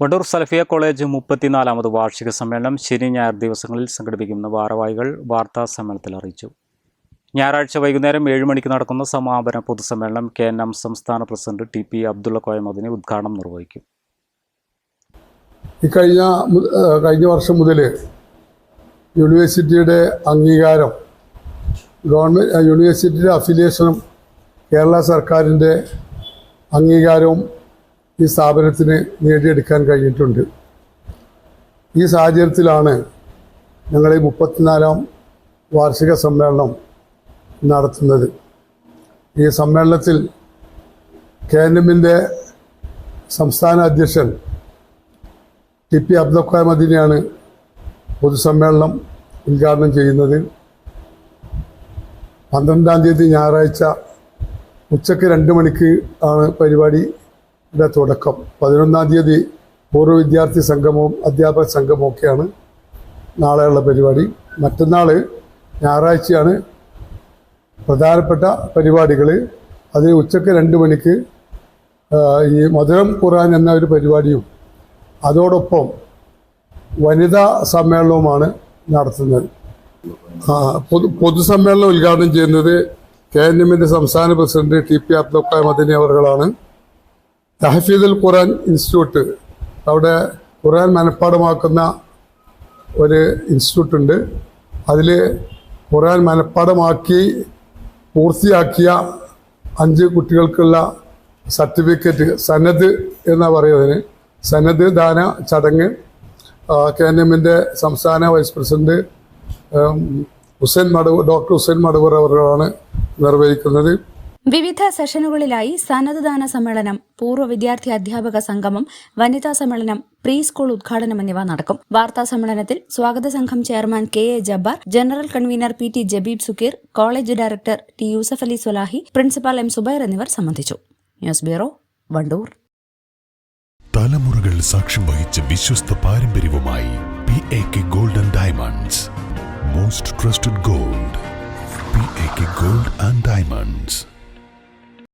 Wandoor Salafiya college മുപ്പത്തിനാലാമത് വാർഷിക സമ്മേളനം ശനി ഞായർ ദിവസങ്ങളിൽ സംഘടിപ്പിക്കുന്ന ഭാരവാഹികൾ വാർത്താ സമ്മേളനത്തിൽ അറിയിച്ചു. ഞായറാഴ്ച വൈകുന്നേരം ഏഴ് മണിക്ക് നടക്കുന്ന സമാപന പൊതുസമ്മേളനം കെ എൻ എം സംസ്ഥാന പ്രസിഡന്റ് ടി പി അബ്ദുള്ള കോയമദിനെ ഉദ്ഘാടനം നിർവഹിക്കും. ഇക്കഴിഞ്ഞ കഴിഞ്ഞ കഴിഞ്ഞ വർഷം മുതൽ യൂണിവേഴ്സിറ്റിയുടെ അംഗീകാരം ഗവൺമെന്റ് യൂണിവേഴ്സിറ്റിയുടെ അഫിലിയേഷനും കേരള സർക്കാരിന്റെ അംഗീകാരവും ഈ സ്ഥാപനത്തിന് നേടിയെടുക്കാൻ കഴിഞ്ഞിട്ടുണ്ട്. ഈ സാഹചര്യത്തിലാണ് ഞങ്ങൾ ഈ മുപ്പത്തിനാലാം വാർഷിക സമ്മേളനം നടത്തുന്നത്. ഈ സമ്മേളനത്തിൽ കെ എൻ എമ്മിന്റെ സംസ്ഥാന അധ്യക്ഷൻ ടി പി അബ്ദുൽ മദീനെയാണ് പൊതുസമ്മേളനം ഉദ്ഘാടനം ചെയ്യുന്നത്. പന്ത്രണ്ടാം തീയതി ഞായറാഴ്ച ഉച്ചയ്ക്ക് രണ്ട് മണിക്ക് ആണ് പരിപാടിയുടെ തുടക്കം. പതിനൊന്നാം തീയതി പൂർവ വിദ്യാർത്ഥി സംഗമവും അധ്യാപക സംഗമവും ഒക്കെയാണ് നാളെയുള്ള പരിപാടി. മറ്റന്നാൾ ഞായറാഴ്ചയാണ് പ്രധാനപ്പെട്ട പരിപാടികൾ അത് ഉച്ചയ്ക്ക് രണ്ട് മണിക്ക് ഈ മധുരം ഖുറാൻ എന്ന ഒരു പരിപാടിയും അതോടൊപ്പം വനിതാ സമ്മേളനവുമാണ് നടത്തുന്നത്. പൊതു പൊതുസമ്മേളനം ഉദ്ഘാടനം ചെയ്യുന്നത് കെ എൻ എമ്മിന്റെ സംസ്ഥാന president T P Abdul Madani അവർകളാണ് തഹഫീദുൽ Quran institute. അവിടെ ഖുറാൻ മനഃപ്പാടമാക്കുന്ന ഒരു ഇൻസ്റ്റിറ്റ്യൂട്ട് ഉണ്ട് അതിൽ ഖുറാൻ മനഃപ്പാടമാക്കി പൂർത്തിയാക്കിയ അഞ്ച് കുട്ടികൾക്കുള്ള സർട്ടിഫിക്കറ്റ് സന്നദ് എന്നാണ് പറയുന്നതിന് സന്നദ് ദാന ചടങ്ങ്. കെ എൻ എമ്മിന്റെ സംസ്ഥാന vice president Hussain Madavoor doctor Hussain Madavoor അവരാണ് നിർവഹിക്കുന്നത്. വിവിധ സെഷനുകളിലായി സന്നദ്ധദാന സമ്മേളനം പൂർവ വിദ്യാർത്ഥി അധ്യാപക സംഗമം വനിതാ സമ്മേളനം പ്രീ സ്കൂൾ ഉദ്ഘാടനം എന്നിവ നടക്കും. വാർത്താ സമ്മേളനത്തിൽ സ്വാഗത സംഘം chairman K A Jabbar general convener P T Jabeeb Sukkeer college director T Yusuf Ali Sulahi principal M Zubair എന്നിവർ സംബന്ധിച്ചു. News bureau Wandoor. തലമുറകൾ സാക്ഷ്യം വഹിച്ച വിശ്വസ്ത പാരമ്പര്യവുമായി P A K golden diamonds most trusted gold P A K gold and diamonds